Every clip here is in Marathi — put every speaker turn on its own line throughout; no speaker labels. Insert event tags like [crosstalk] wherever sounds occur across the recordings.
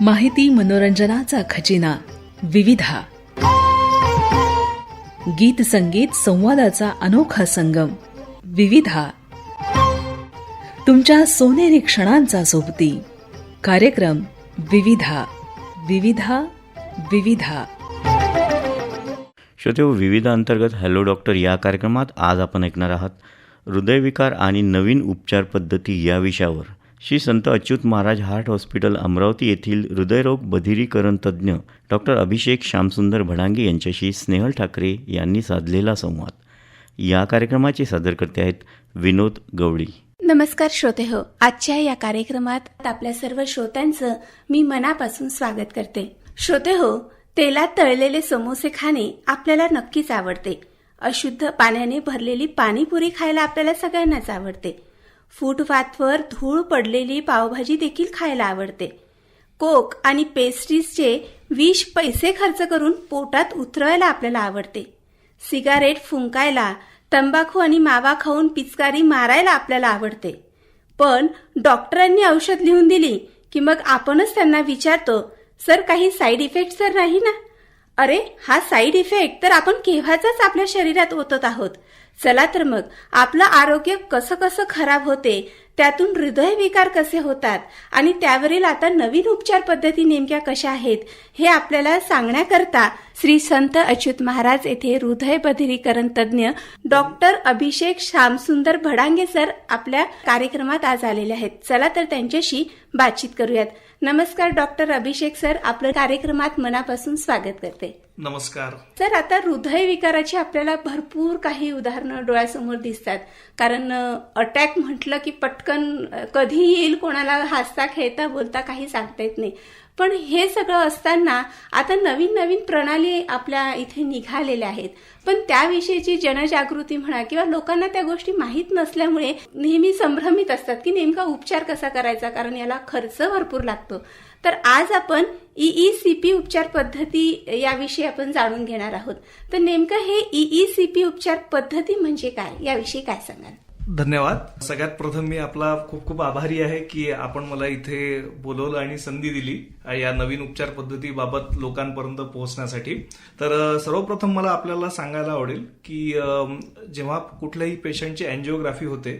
माहिती मनोरंजनाचा खजिना विविधा. गीत संगीत संवादाचा अनोखा संगम विविधा. तुमच्या सोनेरी क्षणांचा सोबती कार्यक्रम विविधा. विविधा विविधा.
श्रोते विविधा अंतर्गत हॅलो डॉक्टर या कार्यक्रमात आज आपण ऐकणार आहात हृदयविकार आणि नवीन उपचार पद्धती या विषयावर. श्री संत अच्युत महाराज हार्ट हॉस्पिटल अमरावती येथील हृदयरोग बधिरीकरण तज्ज्ञ डॉक्टर अभिषेक श्यामसुंदर भडांगे यांच्याशी स्नेहल ठाकरे यांनी साधलेला संवाद. या कार्यक्रमाचे सादरकर्ते आहेत विनोद गवळी.
नमस्कार श्रोते हो आजच्या या कार्यक्रमात आपल्या सर्व श्रोत्यांचं मी मनापासून स्वागत करते. श्रोते हो तेलात तळलेले समोसे खाणे आपल्याला नक्कीच आवडते. अशुद्ध पाण्याने भरलेली पाणीपुरी खायला आपल्याला सगळ्यांनाच आवडते. फुटपाथवर धूळ पडलेली पावभाजी देखील खायला आवडते. कोक आणि पेस्ट्रीजचे विष पैसे खर्च करून पोटात उतरवायला आपल्याला आवडते. सिगारेट फुंकायला तंबाखू आणि मावा खाऊन पिचकारी मारायला आपल्याला आवडते. पण डॉक्टरांनी औषध लिहून दिली की मग आपणच त्यांना विचारतो सर काही साईड इफेक्ट तर नाही ना? अरे हा साईड इफेक्ट तर आपण केव्हाचाच आपल्या शरीरात ओतत आहोत. चला तर मग आपलं आरोग्य कसं कसं खराब होते त्यातून हृदयविकार कसे होतात आणि त्यावरील आता नवीन उपचार पद्धती नेमक्या कशा आहेत हे आपल्याला सांगण्याकरता श्री संत अच्युत महाराज येथे हृदय बधिरीकरण तज्ज्ञ डॉक्टर अभिषेक श्यामसुंदर भडांगे सर आपल्या कार्यक्रमात आज आलेले आहेत. चला तर त्यांच्याशी बातचीत करूयात. नमस्कार डॉक्टर अभिषेक सर आपलं कार्यक्रमात मनापासून स्वागत करते.
नमस्कार.
सर आता हृदयविकाराची आपल्याला भरपूर काही उदाहरणं डोळ्यासमोर दिसतात. कारण अटॅक म्हटलं की पटकन कधी येईल कोणाला हसता खेळता बोलता काही सांगता येत नाही. पण हे सगळं असताना आता नवीन नवीन प्रणाली आपल्या इथे निघालेल्या आहेत. पण त्याविषयीची जनजागृती म्हणा किंवा लोकांना त्या गोष्टी माहीत नसल्यामुळे नेहमी संभ्रमित असतात की नेमका उपचार कसा करायचा? कारण याला खर्च भरपूर लागतो. तर आज आपण ईईसीपी उपचार पद्धती याविषयी आपण जाणून घेणार आहोत. तर नेमकं हे ईईसीपी उपचार पद्धती म्हणजे काय? याविषयी काय सांगाल?
धन्यवाद. सगळ्यात प्रथम मी आपला खूप खूप आभारी आहे की आपण मला इथे बोलवलं आणि संधी दिली या नवीन उपचार पद्धतीबाबत लोकांपर्यंत पोहोचण्यासाठी. तर सर्वप्रथम मला आपल्याला सांगायला आवडेल की जेव्हा कुठल्याही पेशंटची अँजिओग्राफी होते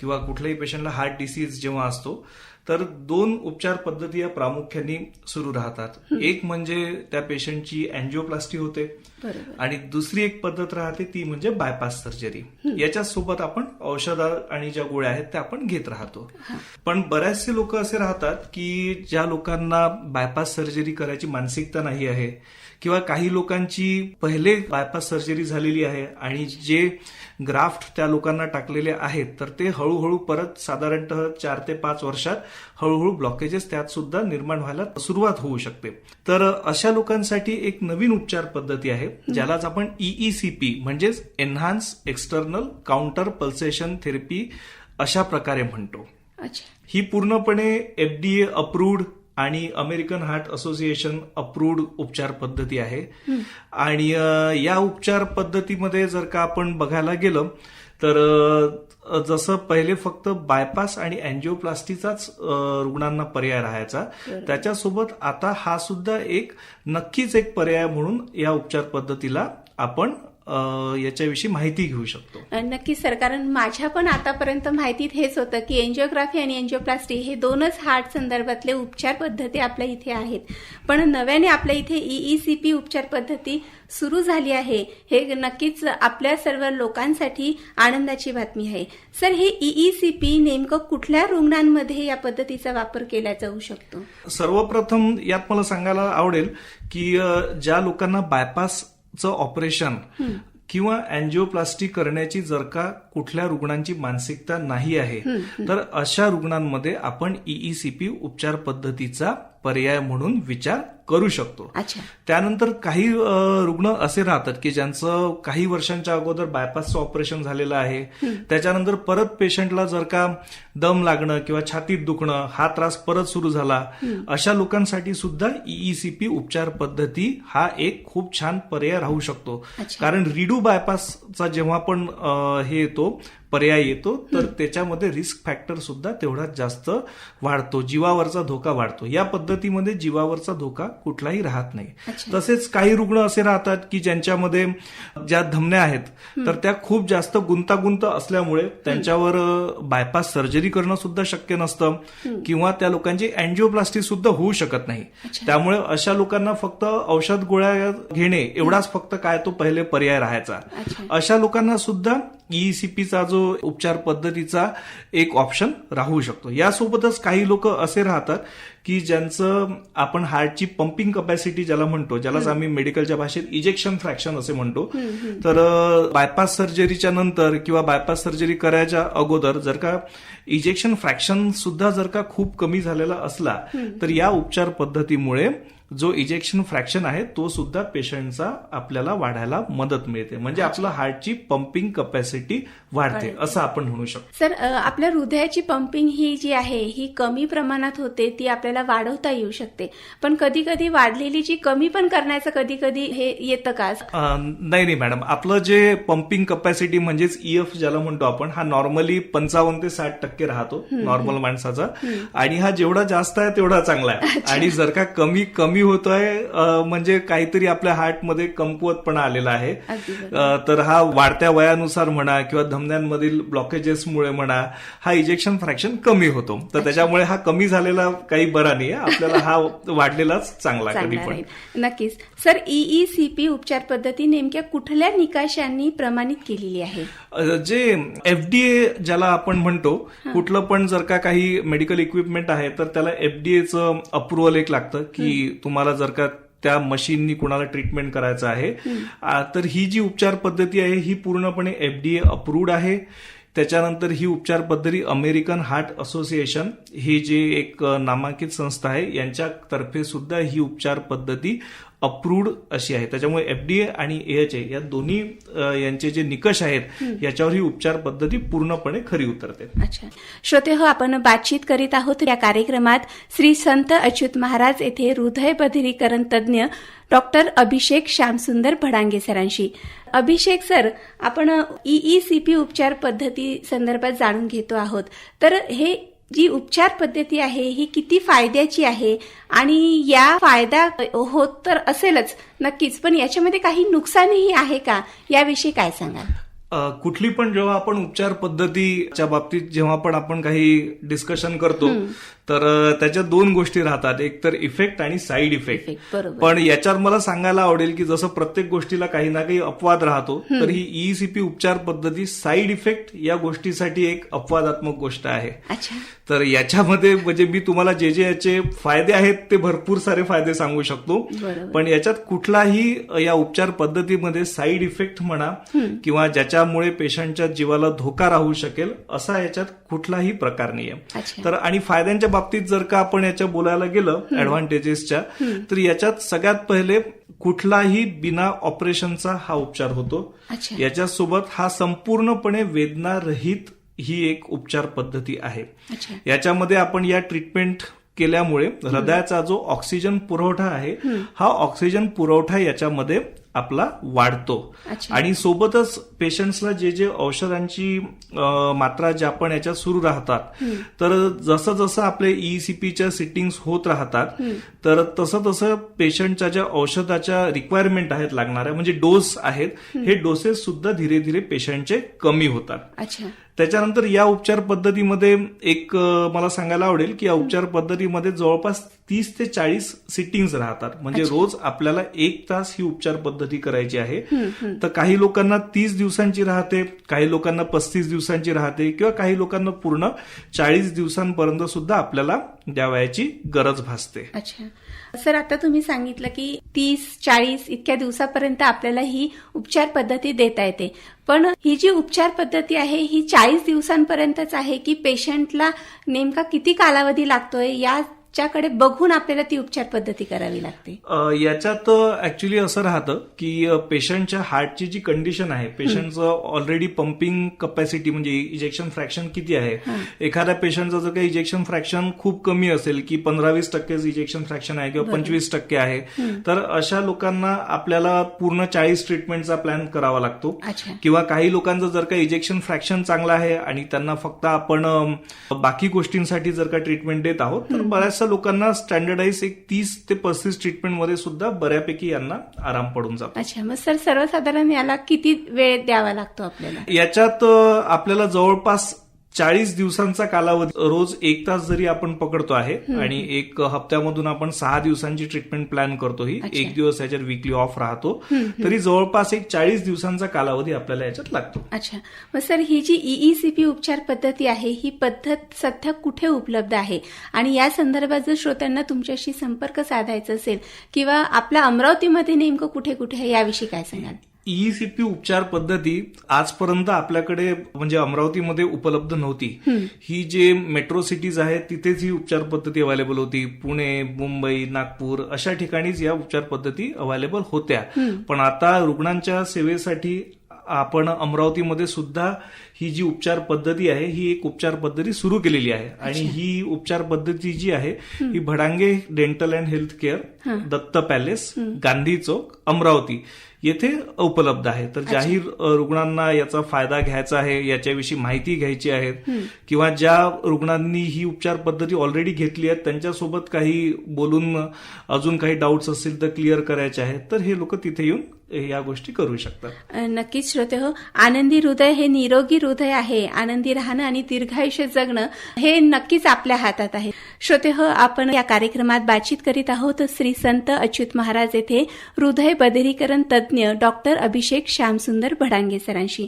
किंवा कुठल्याही पेशंटला हार्ट डिसीज जेव्हा असतो तर दोन उपचार पद्धती या प्रामुख्याने सुरू राहतात. एक म्हणजे त्या पेशंटची अँजिओप्लास्टी होते. आणि दुसरी एक पद्धत राहते ती म्हणजे बायपास सर्जरी याच्या सोबत आपण औषधं आणि ज्या गोळ्या आहेत त्या आपण घेत राहतो. पण बऱ्याचसे लोक असे राहतात की ज्या लोकांना बायपास सर्जरी करायची मानसिकता नाही आहे किंवा काही लोकांची पहिले बायपास सर्जरी झालेली आहे आणि जे ग्राफ्ट त्या लोकांना टाकलेले आहेत तर ते हळूहळू परत साधारणतः चार ते पाच वर्षात हळूहळू ब्लॉकेजेस त्यात सुद्धा निर्माण व्हायला सुरुवात होऊ शकते. तर अशा लोकांसाठी एक नवीन उपचार पद्धती आहे ज्यालाच आपण ईईसीपी म्हणजेच enhance external counter pulsation therapy अशा प्रकारे म्हणतो. ही पूर्णपणे एफडीए अप्रूव्ड आणि अमेरिकन हार्ट असोसिएशन अप्रूव्ड उपचार पद्धती आहे. आणि या उपचार पद्धतीमध्ये जर का आपण बघायला गेलं तर जसं पहिले फक्त बायपास आणि अँजिओप्लास्टीचाच रुग्णांना पर्याय राहायचा. त्याच्यासोबत आता हा सुद्धा एक नक्कीच एक पर्याय म्हणून या उपचार पद्धतीला आपण याच्याविषयी माहिती घेऊ शकतो.
नक्कीच सर कारण माझ्या पण आतापर्यंत माहितीत हेच होतं की एन्जिओग्राफी आणि एन्जिओप्लास्टी हे दोनच हार्ट संदर्भातले उपचार पद्धती आपल्या इथे आहेत. पण नव्याने आपल्या इथे ईईसीपी उपचार पद्धती सुरू झाली आहे हे नक्कीच आपल्या सर्व लोकांसाठी आनंदाची बातमी आहे. सर हे ईईसीपी नेमकं कुठल्या रुग्णांमध्ये या पद्धतीचा वापर केला जाऊ शकतो?
सर्वप्रथम यात मला सांगायला आवडेल की ज्या लोकांना बायपासचं ऑपरेशन किंवा अँजिओप्लास्टी करण्याची जर का कुठल्या रुग्णांची मानसिकता नाही आहे तर अशा रुग्णांमध्ये आपण ईईसीपी उपचार पद्धतीचा पर्याय म्हणून विचार करू शकतो. त्यानंतर काही रुग्ण असे राहतात की ज्यांचं काही वर्षांच्या अगोदर बायपासचं ऑपरेशन झालेलं आहे. त्याच्यानंतर परत पेशंटला जर का दम लागणं किंवा छातीत दुखणं हा त्रास परत सुरू झाला अशा लोकांसाठी सुद्धा ईईसीपी उपचार पद्धती हा एक खूप छान पर्याय राहू शकतो. कारण रिडू बायपासचा जेव्हा पण हे येतो falou, पर्याय येतो तर त्याच्यामध्ये रिस्क फॅक्टर सुद्धा तेवढाच जास्त वाढतो. जीवावरचा धोका वाढतो. या पद्धतीमध्ये जीवावरचा धोका कुठलाही राहत नाही. तसेच काही रुग्ण असे राहतात की ज्यांच्यामध्ये ज्या धमन्या आहेत तर त्या खूप जास्त गुंतागुंत असल्यामुळे त्यांच्यावर बायपास सर्जरी करणं सुद्धा शक्य नसतं किंवा त्या लोकांची अँजिओप्लास्टी सुद्धा होऊ शकत नाही. त्यामुळे अशा लोकांना फक्त औषध गोळ्या घेणे एवढाच फक्त काय तो पहिले पर्याय राहायचा. अशा लोकांना सुद्धा ईसीपीचा जो उपचार पद्धतीचा एक ऑप्शन राहू शकतो. यासोबतच काही लोक असे राहतात की ज्यांचं आपण हार्टची पंपिंग कपॅसिटी ज्याला म्हणतो ज्यालाच आम्ही मेडिकलच्या भाषेत इजेक्शन फ्रॅक्शन असे म्हणतो. तर बायपास सर्जरीच्या नंतर किंवा बायपास सर्जरी करायच्या अगोदर जर का इजेक्शन फ्रॅक्शन सुद्धा जर का खूप कमी झालेला असला तर या उपचार पद्धतीमुळे जो इजेक्शन फ्रॅक्शन आहे तो सुद्धा पेशंटचा आपल्याला वाढायला मदत मिळते. म्हणजे आपलं हार्टची पंपिंग कपॅसिटी वाढते असं आपण म्हणू शकतो.
सर आपल्या हृदयाची पंपिंग ही जी आहे ही कमी प्रमाणात होते ती आपल्याला वाढवता येऊ शकते. पण कधी कधी वाढलेली जी कमी पण करण्याचं कधी कधी हे येतं का?
नाही नाही मॅडम. आपलं जे पंपिंग कपॅसिटी म्हणजेच ईएफ ज्याला म्हणतो आपण हा नॉर्मली पंचावन्न ते साठ टक्के राहतो नॉर्मल माणसाचा. आणि हा जेवढा जास्त आहे तेवढा चांगला आहे. आणि जर का कमी कमी होतोय अं, म्हणजे काहीतरी आपल्या हार्टमध्ये कमकुवतपणा आलेला आहे. तर हा वाढत्या वयानुसार म्हणा किंवा धमन्यांमधील ब्लॉकेजेसमुळे म्हणा हा इजेक्शन फ्रॅक्शन कमी होतो. तर त्याच्यामुळे हा कमी झालेला काही बरा नाही आहे. आपल्याला हा वाढलेलाच चांगला कधी पण.
नक्कीच. सर ईईसीपी उपचार पद्धती नेमक्या कुठल्या निकषांनी प्रमाणित केलेली आहे?
जे एफडीए ज्याला आपण म्हणतो कुठलं पण जर का काही मेडिकल इक्विपमेंट आहे तर त्याला एफडीएचं अप्रुव्हल एक लागतं की तुम्हाला जर का त्या मशीननी कुणाला ट्रीटमेंट करायचं आहे तर ही जी उपचार पद्धती आहे ही पूर्णपणे एफडीए अप्रूव्ड आहे. त्याच्यानंतर ही उपचार पद्धती अमेरिकन हार्ट असोसिएशन ही जी एक नामांकित संस्था आहे यांच्यातर्फे सुद्धा ही उपचार पद्धती अप्रूव्ड अशी आहे. त्याच्यामुळे एफडीए आणि एएचए या दोन्ही यांचे जे निकष आहेत याच्यावर ही उपचार पद्धती पूर्णपणे खरी उतरते.
अच्छा. श्रोते हो आपण बातचीत करीत आहोत या कार्यक्रमात श्री संत अच्युत महाराज येथे हृदय बधिरीकरण तज्ज्ञ डॉक्टर अभिषेक श्यामसुंदर भडांगे सरांशी. अभिषेक सर आपण ईईसीपी उपचार पद्धती संदर्भात जाणून घेतो आहोत. तर हे जी उपचार पद्धती आहे ही किती फायद्याची आहे? आणि या फायदा होत तर असेलच नक्कीच पण याच्यामध्ये काही नुकसानही आहे का? याविषयी काय सांगाल?
अ, कुठली पण जेव्हा आपण उपचार पद्धतीच्या बाबतीत जेव्हा पण आपण काही डिस्कशन करतो तर त्याच्या दोन गोष्टी राहतात. एक तर इफेक्ट आणि साईड इफेक्ट. पण याच्यावर मला सांगायला आवडेल की जसं प्रत्येक गोष्टीला काही ना काही अपवाद राहतो तर ही ईसीपी उपचार पद्धती साईड इफेक्ट या गोष्टीसाठी एक अपवादात्मक गोष्ट आहे. तर याच्यामध्ये म्हणजे मी तुम्हाला जे जे याचे फायदे आहेत ते भरपूर सारे फायदे सांगू शकतो. पण याच्यात कुठलाही या उपचार पद्धतीमध्ये साईड इफेक्ट म्हणा किंवा ज्याच्यामुळे पेशंटच्या जीवाला धोका राहू शकेल असा याच्यात कुठलाही प्रकार नाही आहे
अच्छा.
तर आणि फायद्यांच्या बाबतीत जर का आपण याच्या बोलायला गेलं ऍडव्हान्टेजेसच्या तर याच्यात सगळ्यात पहिले कुठलाही बिना ऑपरेशनचा हा उपचार होतो. याच्यासोबत हा संपूर्णपणे वेदनारहित ही एक उपचार पद्धती आहे. याच्यामध्ये आपण या ट्रीटमेंट केल्यामुळे हृदयाचा जो ऑक्सिजन पुरवठा आहे हा ऑक्सिजन पुरवठा याच्यामध्ये आपला वाढतो. आणि सोबतच पेशंट्सला जे जे औषधांची मात्रा ज्या पण याच्यात सुरू राहतात तर जसं जसं आपले E ईसीपीच्या सिटिंग्स होत राहतात तर तसं तसं पेशंटच्या ज्या औषधाच्या रिक्वायरमेंट आहेत लागणाऱ्या म्हणजे डोस आहेत हे डोसेस सुद्धा धीरे धीरे पेशंटचे कमी होतात.
अच्छा.
त्याच्यानंतर या उपचार पद्धतीमध्ये एक मला सांगायला आवडेल की या उपचार पद्धतीमध्ये जवळपास तीस ते चाळीस सिटिंग्स राहतात. म्हणजे रोज आपल्याला एक तास ही उपचार पद्धती करायची आहे. तर काही लोकांना तीस दिवसांची राहते काही लोकांना पस्तीस दिवसांची राहते किंवा काही लोकांना पूर्ण चाळीस दिवसांपर्यंत सुद्धा आपल्याला द्यावयाची गरज भासते.
अच्छा. सर आता तुम्ही सांगितलं की तीस चाळीस इतक्या दिवसापर्यंत आपल्याला ही उपचार पद्धती देता येते. पण ही जी उपचार पद्धती आहे ही चाळीस दिवसांपर्यंतच आहे की पेशंटला नेमका किती कालावधी लागतोय या च्याकडे बघून आपल्याला ती उपचार पद्धती करावी लागते.
याच्यात ऍक्च्युली असं राहतं की पेशंटच्या हार्टची जी कंडिशन आहे पेशंटचं ऑलरेडी पंपिंग कपॅसिटी म्हणजे इजेक्शन फ्रॅक्शन किती आहे एखाद्या पेशंटचं जर काही इजेक्शन फ्रॅक्शन खूप कमी असेल की पंधरा वीस टक्केच इजेक्शन फ्रॅक्शन आहे किंवा पंचवीस टक्के आहे तर अशा लोकांना आपल्याला पूर्ण चाळीस ट्रीटमेंटचा प्लॅन करावा लागतो. किंवा काही लोकांचं जर का इजेक्शन फ्रॅक्शन चांगलं आहे आणि त्यांना फक्त आपण बाकी गोष्टींसाठी जर का ट्रीटमेंट देत आहोत तर बऱ्याचशा लोकांना स्टँडर्डाईज एक तीस ते पस्तीस ट्रीटमेंटमध्ये सुद्धा बऱ्यापैकी यांना आराम पडून जातो.
अच्छा मग सर सर्वसाधारण याला किती वेळ द्यावा लागतो आपल्याला?
याच्यात आपल्याला जवळपास चाळीस दिवसांचा कालावधी. रोज एक तास जरी आपण पकडतो आहे आणि एक हप्त्यामधून आपण सहा दिवसांची ट्रीटमेंट प्लॅन करतो ही. एक दिवस याच्यात विकली ऑफ राहतो. तरी जवळपास एक चाळीस दिवसांचा कालावधी आपल्याला याच्यात लागतो.
अच्छा. मग सर ही जी ईईसीपी उपचार पद्धती आहे ही पद्धत सध्या कुठे उपलब्ध आहे? आणि या संदर्भात जर श्रोत्यांना तुमच्याशी संपर्क साधायचा असेल किंवा आपल्या अमरावतीमध्ये नेमकं कुठे कुठे आहे याविषयी काय सांगाल?
ईसीपी उपचार पद्धती आजपर्यंत आपल्याकडे म्हणजे अमरावतीमध्ये उपलब्ध नव्हती. ही जे मेट्रो सिटीज आहेत तिथेच ही उपचार पद्धती अवेलेबल होती. पुणे मुंबई नागपूर अशा ठिकाणीच या उपचार पद्धती अवेलेबल होत्या. पण आता रुग्णांच्या सेवेसाठी आपण अमरावतीमध्ये सुद्धा ही जी उपचार पद्धती आहे ही एक उपचार पद्धती सुरू केलेली आहे. आणि ही उपचार पद्धती जी आहे ही Bhadange Dental and Health Care Datta Palace Gandhi Chowk Amravati. येथे उपलब्ध आहे. तर जाहीर रुग्णांना याचा फायदा घ्यायचा आहे याच्याविषयी माहिती घ्यायची आहे. किंवा ज्या रुग्णांनी ही उपचार पद्धती ऑलरेडी घेतली आहे त्यांच्यासोबत काही बोलून अजून काही डाऊट्स असतील तर क्लिअर करायचे आहेत. तर हे लोक तिथे येऊन या गोष्टी करू शकतात.
नक्कीच श्रोते हो आनंदी हृदय हे निरोगी हृदय आहे. आनंदी राहणं आणि दीर्घायुष्य जगणं हे नक्कीच आपल्या हातात आहे. श्रोते हो आपण या कार्यक्रमात बातचीत करीत आहोत श्री संत अच्युत महाराज येथे हृदय बधिरीकरण तज्ज्ञ डॉक्टर अभिषेक श्यामसुंदर भडांगे सरांशी.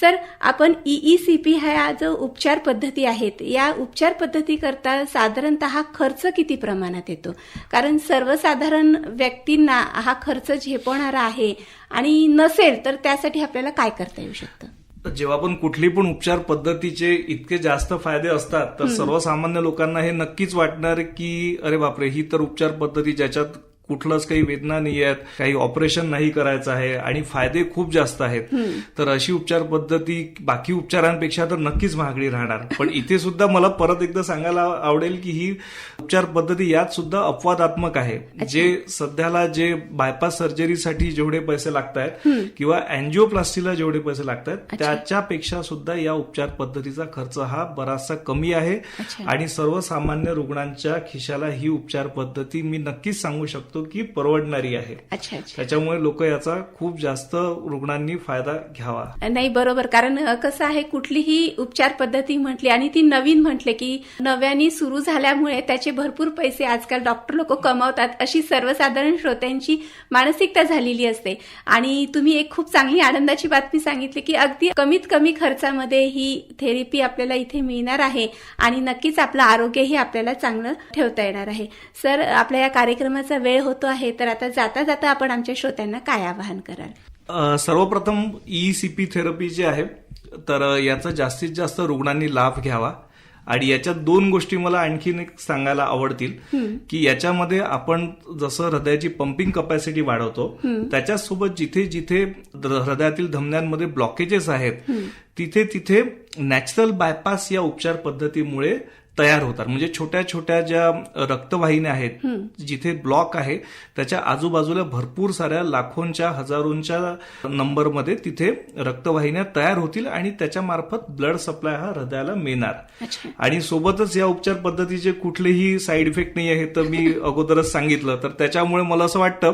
सर आपण ईईसीपी ह्या जो उपचार पद्धती आहेत या उपचार पद्धती करता साधारणतः खर्च किती प्रमाणात येतो? कारण सर्वसाधारण व्यक्तींना हा खर्च झेपवणारा आहे आणि नसेल तर त्यासाठी आपल्याला काय करता येऊ शकतं?
जेव्हा पण कुठली पण उपचार पद्धतीचे इतके जास्त फायदे असतात तर सर्वसामान्य लोकांना हे नक्कीच वाटणार की अरे बापरे ही तर उपचार पद्धती ज्याच्यात कुठलंच काही वेदना नाही आहेत काही ऑपरेशन नाही करायचं आहे आणि फायदे खूप जास्त आहेत. तर अशी उपचार पद्धती बाकी उपचारांपेक्षा तर नक्कीच महागडी राहणार. पण इथे सुद्धा मला परत एकदा सांगायला आवडेल की ही उपचार पद्धती यात सुद्धा अपवादात्मक आहे. जे सध्याला जे बायपास सर्जरीसाठी जेवढे पैसे लागत आहेत किंवा अँजिओप्लास्टीला जेवढे पैसे लागत आहेत त्याच्यापेक्षा सुद्धा या उपचार पद्धतीचा खर्च हा बराचसा कमी आहे. आणि सर्वसामान्य रुग्णांच्या खिशाला ही उपचार पद्धती मी नक्कीच सांगू शकतो की परवडणारी आहे. त्याच्यामुळे लोक याचा खूप जास्त रुग्णांनी फायदा घ्यावा.
नाही बरोबर. कारण कसं आहे कुठलीही उपचार पद्धती म्हटली आणि ती नवीन म्हटले की नव्याने सुरू झाल्यामुळे त्याचे भरपूर पैसे आजकाल डॉक्टर लोक कमावतात अशी सर्वसाधारण श्रोत्यांची मानसिकता झालेली असते. आणि तुम्ही एक खूप चांगली आनंदाची बातमी सांगितली की अगदी कमीत कमी खर्चामध्ये ही थेरपी आपल्याला इथे मिळणार आहे आणि नक्कीच आपलं आरोग्यही आपल्याला चांगलं ठेवता येणार आहे. सर आपल्या या कार्यक्रमाचा वेळ होतो आहे तर आता जाता जाता आपण आमच्या श्रोत्यांना काय आवाहन कराल?
सर्वप्रथम ईसीपी थेरपी जे आहे तर याचा जास्तीत जास्त रुग्णांनी लाभ घ्यावा. आणि याच्यात दोन गोष्टी मला आणखीन एक सांगायला आवडतील की याच्यामध्ये आपण जसं हृदयाची पंपिंग कपॅसिटी वाढवतो त्याच्यासोबत जिथे जिथे हृदयातील धमन्यांमध्ये ब्लॉकेजेस आहेत तिथे तिथे नॅचरल बायपास या उपचार पद्धतीमुळे तयार होतात. म्हणजे छोट्या छोट्या ज्या रक्तवाहिन्या आहेत जिथे ब्लॉक आहे त्याच्या आजूबाजूला भरपूर साऱ्या लाखोंच्या हजारोंच्या नंबरमध्ये तिथे रक्तवाहिन्या तयार होतील आणि त्याच्या मार्फत ब्लड सप्लाय हा हृदयाला मिळणार. आणि सोबतच या उपचार पद्धतीचे कुठलेही साईड इफेक्ट नाही आहे तर मी [laughs] अगोदरच सांगितलं. तर त्याच्यामुळे मला असं वाटतं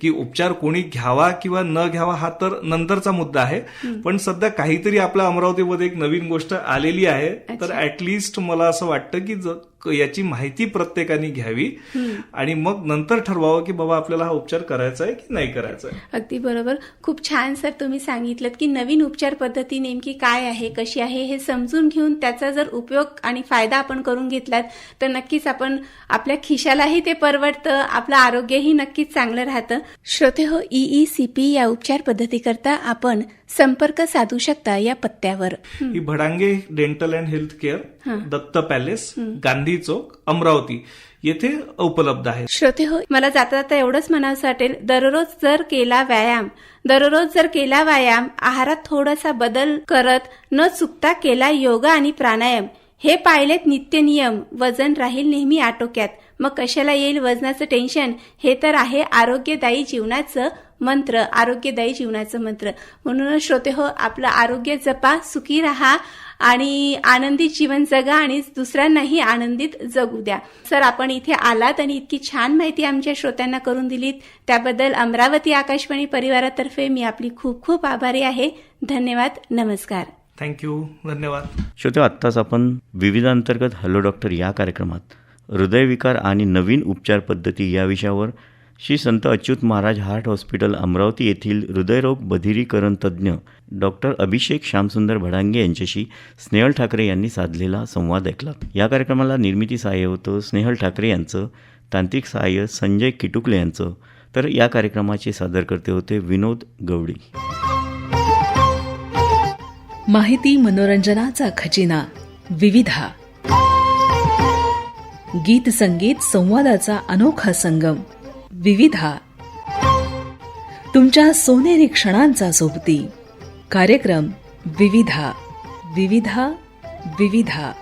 की उपचार कोणी घ्यावा किंवा न घ्यावा हा तर नंतरचा मुद्दा आहे. पण सध्या काहीतरी आपल्या अमरावतीमध्ये एक नवीन गोष्ट आलेली आहे. तर ऍटलिस्ट मला असं वाटतं की ज- याची माहिती प्रत्येकाने घ्यावी. आणि मग नंतर ठरवावं की बाबा आपल्याला हा उपचार करायचा आहे की नाही करायचा आहे.
अगदी बरोबर. खूप छान सर तुम्ही सांगितलं की नवीन उपचार पद्धती नेमकी काय आहे कशी आहे हे समजून घेऊन त्याचा जर उपयोग आणि फायदा आपण करून घेतलात तर नक्कीच आपण आपल्या खिशालाही ते परवडतं आपलं आरोग्यही नक्कीच चांगलं राहतं. श्रोते हो ई सी पी या उपचार पद्धतीकरता आपण संपर्क साधू शकता या पत्त्यावर.
ही Bhadange Dental and Health Care Datta Palace Gandhi Gandhi Chowk Amravati येथे उपलब्ध आहे
श्रोते हो मला जाता जाता एवढंच म्हणावं वाटेल दररोज जर केला व्यायाम दररोज जर केला व्यायाम आहारात थोडासा बदल करत न चुकता केला योगा आणि प्राणायाम हे पाहिलेत नित्य नियम वजन राहील नेहमी आटोक्यात. मग कशाला येईल वजनाचं टेन्शन हे तर आहे आरोग्यदायी जीवनाचं मंत्र आरोग्यदायी जीवनाचं मंत्र. म्हणून श्रोते हो आपलं आरोग्य जपा सुखी राहा आणि आनंदित जीवन जगा आणि दुसऱ्यांनाही आनंदित जगू द्या. सर आपण इथे आलात आणि इतकी छान माहिती आमच्या श्रोत्यांना करून दिलीत. त्याबद्दल अमरावती आकाशवाणी परिवारातर्फे मी आपली खूप खूप आभारी आहे. धन्यवाद नमस्कार.
थँक्यू धन्यवाद.
श्रोते आत्ताच आपण विविधांतर्गत हॅलो डॉक्टर या कार्यक्रमात हृदयविकार आणि नवीन उपचार पद्धती या विषयावर श्री संत अच्युत महाराज हार्ट हॉस्पिटल अमरावती येथील हृदयरोग बधिरीकरण तज्ज्ञ डॉक्टर अभिषेक श्यामसुंदर भडांगे यांच्याशी स्नेहल ठाकरे यांनी साधलेला संवाद ऐकला. या कार्यक्रमाला निर्मिती सहाय्य होतं स्नेहल ठाकरे यांचं तांत्रिक सहाय्य संजय किटुकले यांचं. तर या कार्यक्रमाचे सादरकर्ते होते विनोद गवडी
माहिती मनोरंजनाचा खजिना विविधा. गीत संगीत संवादाचा अनोखा संगम. विविधा. तुमच्या सोनेरी क्षणांचा सोबती. कार्यक्रम विविधा. विविधा विविधा.